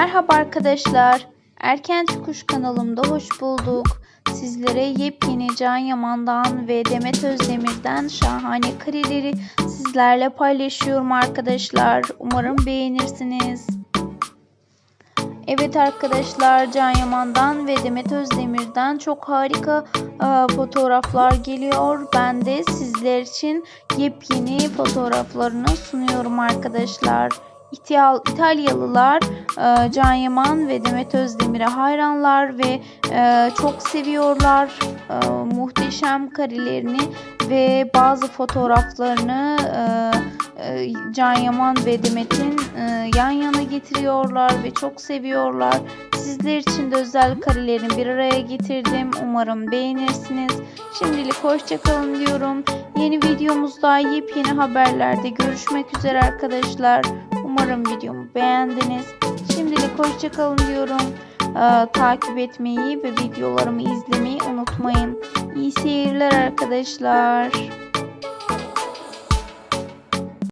Merhaba arkadaşlar. Erken Çıkış kanalımda hoş bulduk. Sizlere yepyeni Can Yaman'dan ve Demet Özdemir'den şahane kareleri sizlerle paylaşıyorum arkadaşlar. Umarım beğenirsiniz. Evet arkadaşlar Can Yaman'dan ve Demet Özdemir'den çok harika e, fotoğraflar geliyor. Ben de sizler için yepyeni fotoğraflarını sunuyorum arkadaşlar. İtal İtalyalılar e, Can Yaman ve Demet Özdemir'e hayranlar ve e, çok seviyorlar e, muhteşem karelerini ve bazı fotoğraflarını e, Can Yaman ve Demet'in yan yana getiriyorlar ve çok seviyorlar. Sizler için de özel karelerini bir araya getirdim. Umarım beğenirsiniz. Şimdilik hoşçakalın diyorum. Yeni videomuzda yepyeni haberlerde görüşmek üzere arkadaşlar. Umarım videomu beğendiniz. Şimdilik hoşçakalın diyorum. Ee, takip etmeyi ve videolarımı izlemeyi unutmayın. İyi seyirler arkadaşlar.